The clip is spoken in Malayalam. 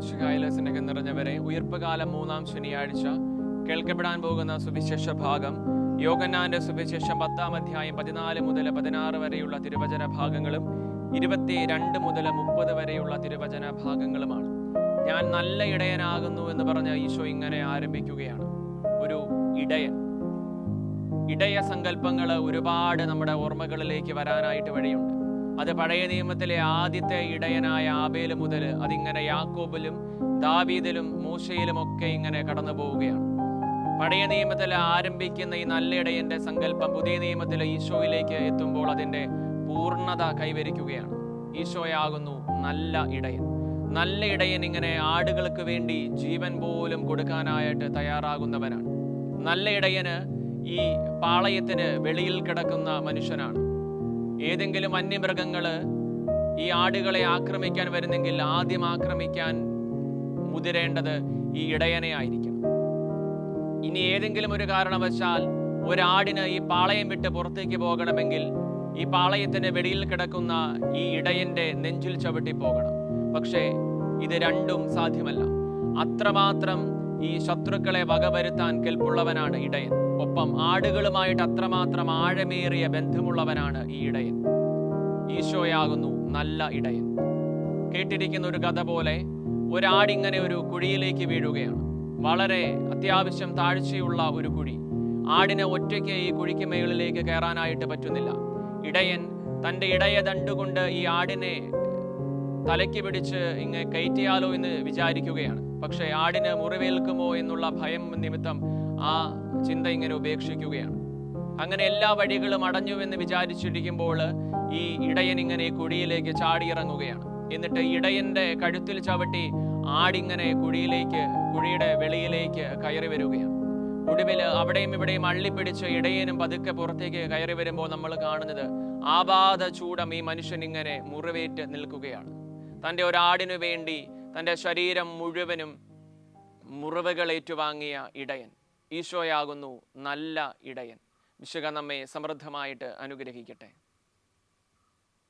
ശിഖായിലസിനൊക്കെ നിറഞ്ഞവരെ ഉയർപ്പ് കാലം മൂന്നാം ശനിയാഴ്ച കേൾക്കപ്പെടാൻ പോകുന്ന സുവിശേഷ ഭാഗം. യോഗന്നാന്റെ സുവിശേഷം പത്താം അധ്യായം പതിനാല് മുതൽ പതിനാറ് വരെയുള്ള തിരുവചന ഭാഗങ്ങളും ഇരുപത്തി രണ്ട് മുതൽ മുപ്പത് വരെയുള്ള തിരുവചന ഭാഗങ്ങളുമാണ്. ഞാൻ നല്ല ഇടയനാകുന്നു എന്ന് പറഞ്ഞ ഈശോ ഇങ്ങനെ ആരംഭിക്കുകയാണ്. ഒരു ഇടയൻ. ഇടയ സങ്കല്പങ്ങൾ ഒരുപാട് നമ്മുടെ ഓർമ്മകളിലേക്ക് വരാനായിട്ട് വഴിയുണ്ട്. അത് പഴയ നിയമത്തിലെ ആദ്യത്തെ ഇടയനായ ആബേൽ മുതൽ അതിങ്ങനെ യാക്കോബിലും ദാവീദിലും മൂശയിലും ഒക്കെ ഇങ്ങനെ കടന്നു പോവുകയാണ്. പഴയ നിയമത്തിൽ ആരംഭിക്കുന്ന ഈ നല്ല ഇടയന്റെ സങ്കല്പം പുതിയ നിയമത്തിൽ ഈശോയിലേക്ക് എത്തുമ്പോൾ അതിന്റെ പൂർണത കൈവരിക്കുകയാണ്. ഈശോയാകുന്നു നല്ല ഇടയൻ. നല്ല ഇടയൻ ഇങ്ങനെ ആടുകൾക്ക് വേണ്ടി ജീവൻ പോലും കൊടുക്കാനായിട്ട് തയ്യാറാകുന്നവനാണ്. നല്ല ഇടയന് ഈ പാളയത്തിന് വെളിയിൽ കിടക്കുന്ന മനുഷ്യനാണ്. ഏതെങ്കിലും വന്യമൃഗങ്ങൾ ഈ ആടുകളെ ആക്രമിക്കാൻ വരുന്നെങ്കിൽ ആദ്യം ആക്രമിക്കാൻ മുതിരേണ്ടത് ഈ ഇടയനെ ആയിരിക്കണം. ഇനി ഏതെങ്കിലും ഒരു കാരണവശാൽ ഒരാടിന് ഈ പാളയം വിട്ട് പുറത്തേക്ക് പോകണമെങ്കിൽ ഈ പാളയത്തിന് വെടിയിൽ കിടക്കുന്ന ഈ ഇടയന്റെ നെഞ്ചിൽ ചവിട്ടി പോകണം. പക്ഷേ ഇത് രണ്ടും സാധ്യമല്ല. അത്രമാത്രം ഈ ശത്രുക്കളെ വകവരുത്താൻ കെൽപ്പുള്ളവനാണ് ഇടയൻ. ഒപ്പം ആടുകളുമായിട്ട് അത്രമാത്രം ആഴമേറിയ ബന്ധമുള്ളവനാണ് ഈ ഇടയൻ. ഈശോയാകുന്നു നല്ല ഇടയൻ. കേട്ടിരിക്കുന്ന ഒരു കഥ പോലെ ഒരാടിങ്ങനെ ഒരു കുഴിയിലേക്ക് വീഴുകയാണ്. വളരെ അത്യാവശ്യം താഴ്ചയുള്ള ഒരു കുഴി. ആടിനെ ഒറ്റയ്ക്ക് ഈ കുഴിക്ക് മേളിലേക്ക് കയറാനായിട്ട് പറ്റുന്നില്ല. ഇടയൻ തന്റെ ഇടയ ദണ്ടുകൊണ്ട് ഈ ആടിനെ തലയ്ക്ക് പിടിച്ച് ഇങ്ങ് കയറ്റിയാലോ എന്ന് വിചാരിക്കുകയാണ്. പക്ഷേ ആടിന് മുറിവേൽക്കുമോ എന്നുള്ള ഭയം നിമിത്തം ആ ചിന്ത ഇങ്ങനെ ഉപേക്ഷിക്കുകയാണ്. അങ്ങനെ എല്ലാ വഴികളും അടഞ്ഞു എന്ന് വിചാരിച്ചിരിക്കുമ്പോൾ ഈ ഇടയൻ ഇങ്ങനെ കുഴിയിലേക്ക് ചാടിയിറങ്ങുകയാണ്. എന്നിട്ട് ഇടയന്റെ കഴുത്തിൽ ചവിട്ടി ആടിങ്ങനെ കുഴിയിലേക്ക് കുഴിയുടെ വെളിയിലേക്ക് കയറി വരികയാണ്. ഒടുവിൽ അവിടെയും ഇവിടെയും അള്ളിപ്പിടിച്ച് ഇടയനും പതുക്കെ പുറത്തേക്ക് കയറി വരുമ്പോൾ നമ്മൾ കാണുന്നത് ആബാധ ചൂടം ഈ മനുഷ്യൻ ഇങ്ങനെ മുറിവേറ്റ് നിൽക്കുകയാണ്. തന്റെ ഒരാടിനു വേണ്ടി തന്റെ ശരീരം മുഴുവനും മുറിവുകൾ ഏറ്റുവാങ്ങിയ ഇടയൻ. ഈശോയാകുന്നു നല്ല ഇടയൻ. വിശുക നമ്മെ സമൃദ്ധമായിട്ട് അനുഗ്രഹിക്കട്ടെ.